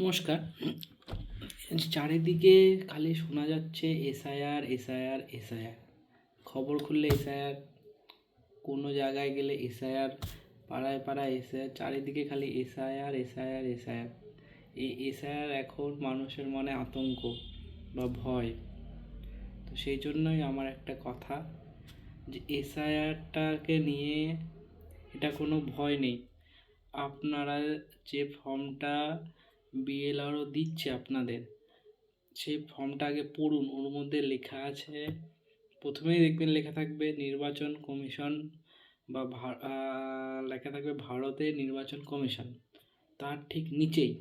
নমস্কার। চারিদিকে খালি শোনা যাচ্ছে এসআইআর এসআইআর এসআইআর। খবর খুললে এসআইআর, কোনো জায়গায় গেলে এসআইআর, পাড়ায় পাড়ায় এসআইআর, চারিদিকে খালি এসআইআর এসআইআর এসআইআর। এই এসআইআর এখন মানুষের মনে আতঙ্ক বা ভয়। তো সেই জন্যই আমার একটা কথা যে এসআইআরটাকে নিয়ে এটা কোনো ভয় নেই। আপনারা যে ফর্মটা বিএলআরও দিচ্ছে আপনাদের। সেই ফর্মটা আগে পড়ুন, ওর মধ্যে লেখা আছে, প্রথমেই দেখবেন লেখা থাকবে নির্বাচন কমিশন বা লেখা থাকবে ভারতের নির্বাচন কমিশন। তার ঠিক নিচেই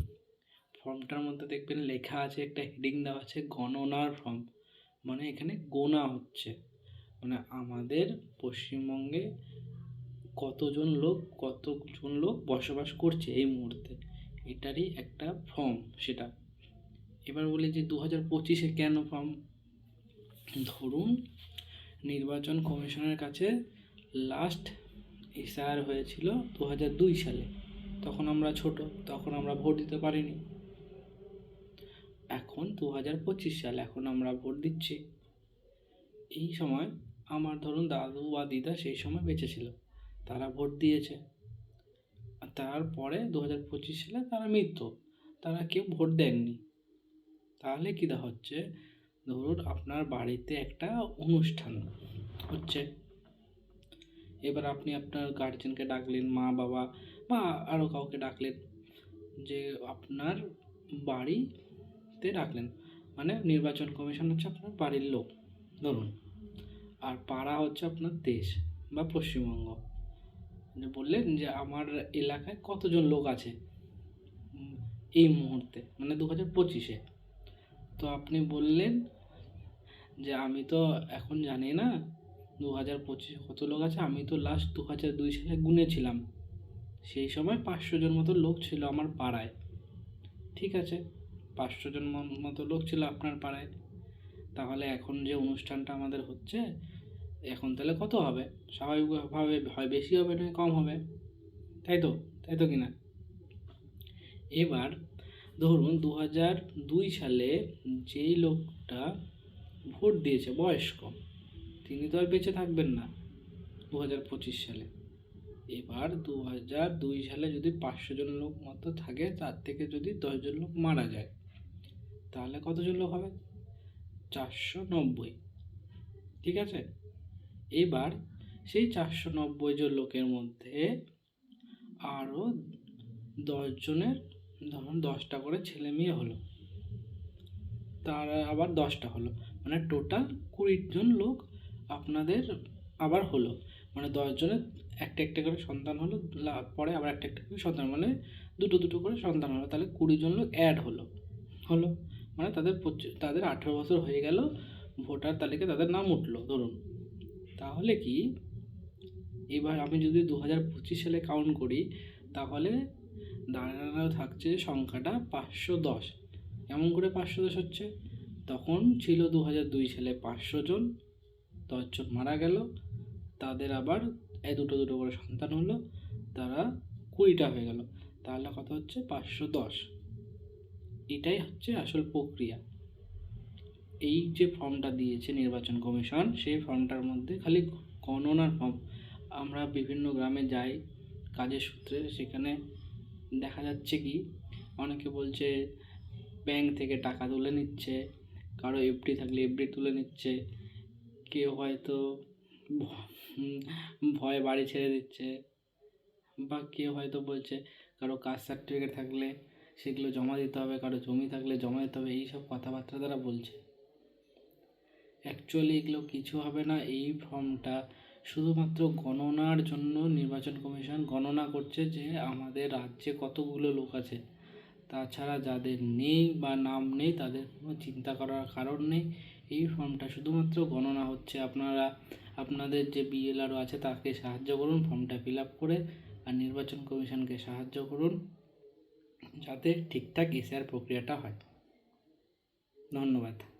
ফর্মটার মধ্যে দেখবেন লেখা আছে, একটা হেডিং দেওয়া আছে, গণনার ফর্ম। মানে এখানে গোনা হচ্ছে। মানে আমাদের পশ্চিমবঙ্গে কতজন লোক কতজন লোক বসবাস করছে এই মুহূর্তে? এটারই একটা ফর্ম সেটা। এবার বলি যে দু হাজার পঁচিশে কেন ফর্ম ধরুন নির্বাচন কমিশনের কাছে লাস্ট এসআর হয়েছিল দু হাজার দুই সালে। তখন আমরা ছোট, তখন আমরা ভোট দিতে পারিনি। এখন দু হাজার পঁচিশ সাল এখন আমরা ভোট দিচ্ছি। এই সময় আমার ধরুন দাদু বা দিদা সেই সময় বেঁচে ছিল। তারা ভোট দিয়েছে। আর তারপরে দু হাজার পঁচিশ সালে তারা মৃত তারা কেউ ভোট দেননি। তাহলে কী হচ্ছে? ধরুন আপনার বাড়িতে একটা অনুষ্ঠান হচ্ছে। এবার আপনি আপনার গার্জেনকে ডাকলেন, মা, বাবা বা আরও কাউকে ডাকলেন যে আপনার বাড়িতে ডাকলেন। মানে নির্বাচন কমিশন হচ্ছে আপনার বাড়ির লোক। ধরুন। আর পাড়া হচ্ছে আপনার দেশ বা পশ্চিমবঙ্গ। বললেন যে আমার এলাকায় কতজন লোক আছে? এই মুহূর্তে মানে দু হাজার পঁচিশে। তো আপনি বললেন যে আমি তো এখন জানি না দু হাজার পঁচিশে কত লোক আছে, আমি তো লাস্ট দু হাজার দুই সালে গুনেছিলাম সেই সময় পাঁচশো জন মতো লোক ছিল আমার পাড়ায়। ঠিক আছে পাঁচশো জন মতো লোক ছিল আপনার পাড়ায়। তাহলে এখন যে অনুষ্ঠানটা আমাদের হচ্ছে এখন তাহলে কত হবে? স্বাভাবিকভাবে হয় বেশি হবে না কম হবে? তাই তো? তাই তো কিনা? এবার ধরুন দু হাজার দুই সালে যেই লোকটা ভোট দিয়েছে বয়স্ক তিনি তো আর বেঁচে থাকবেন না দু হাজার পঁচিশ সালে। এবার দু হাজার দুই সালে যদি পাঁচশো জন লোক মতো থাকে, তার থেকে যদি দশজন লোক মারা যায়, তাহলে কতজন লোক হবে? চারশো নব্বই। ঠিক আছে? এবার সেই চারশো নব্বই জন লোকের মধ্যে আরও দশজনের ধরুন দশটা করে ছেলে মেয়ে হলো। তার আবার দশটা হলো। মানে টোটাল জন লোক আপনাদের আবার হলো। মানে দশজনের একটা একটা করে সন্তান হলো পরে আবার একটা একটা করে সন্তান। মানে দুটো দুটো করে সন্তান হলো। তাহলে কুড়ি জন লোক অ্যাড হলো। হলো। মানে তাদের তাদের আঠেরো বছর হয়ে গেল, ভোটার তালিকায় তাদের নাম উঠল, ধরুন। তাহলে কি? এবার আমি যদি দু হাজার পঁচিশ সালে কাউন্ট করি, তাহলে দাঁড়ানো থাকছে সংখ্যাটা পাঁচশো দশ। কেমন করে পাঁচশো দশ হচ্ছে? তখন ছিল দু হাজার দুই সালে পাঁচশো জন দশজন মারা গেল। তাদের আবার এ দুটো দুটো করে সন্তান হলো, তারা কুড়িটা হয়ে গেল। তাহলে কথা হচ্ছে? পাঁচশো দশ। এটাই হচ্ছে আসল প্রক্রিয়া। এই যে ফর্মটা দিয়েছে নির্বাচন কমিশন, সেই ফর্মটার মধ্যে খালি গণনার ফর্ম। আমরা বিভিন্ন গ্রামে যাই, কাজের সূত্রে সেখানে দেখা যাচ্ছে কি, অনেকে বলছে ব্যাংক থেকে টাকা তুলে নিচ্ছে, কারও এফডি থাকলে এফডি তুলে নিচ্ছে, কেউ হয়তো ভয়ে বাড়ি ছেড়ে দিচ্ছে, বা কেউ হয়তো বলছে কারও কাস্ট সার্টিফিকেট থাকলে সেগুলো জমা দিতে হবে, কারও জমি থাকলে জমা দিতে হবে, এইসব কথাবার্তা তারা বলছে। অ্যাকচুয়ালি এগুলো কিছু হবে না। এই ফর্মটা শুধুমাত্র গণনার জন্য নির্বাচন কমিশন গণনা করছে যে আমাদের রাজ্যে কতগুলো লোক আছে। তাছাড়া যাদের নেই বা নাম নেই, তাদের কোনো চিন্তা করার কারণ নেই। এই ফর্মটা শুধুমাত্র গণনা হচ্ছে। আপনারা, আপনাদের যে বিএলআরও আছে, তাকে সাহায্য করুন, ফর্মটা ফিল আপ করে আর নির্বাচন কমিশনকে সাহায্য করুন, যাতে ঠিকঠাক এসআর প্রক্রিয়াটা হয়। ধন্যবাদ।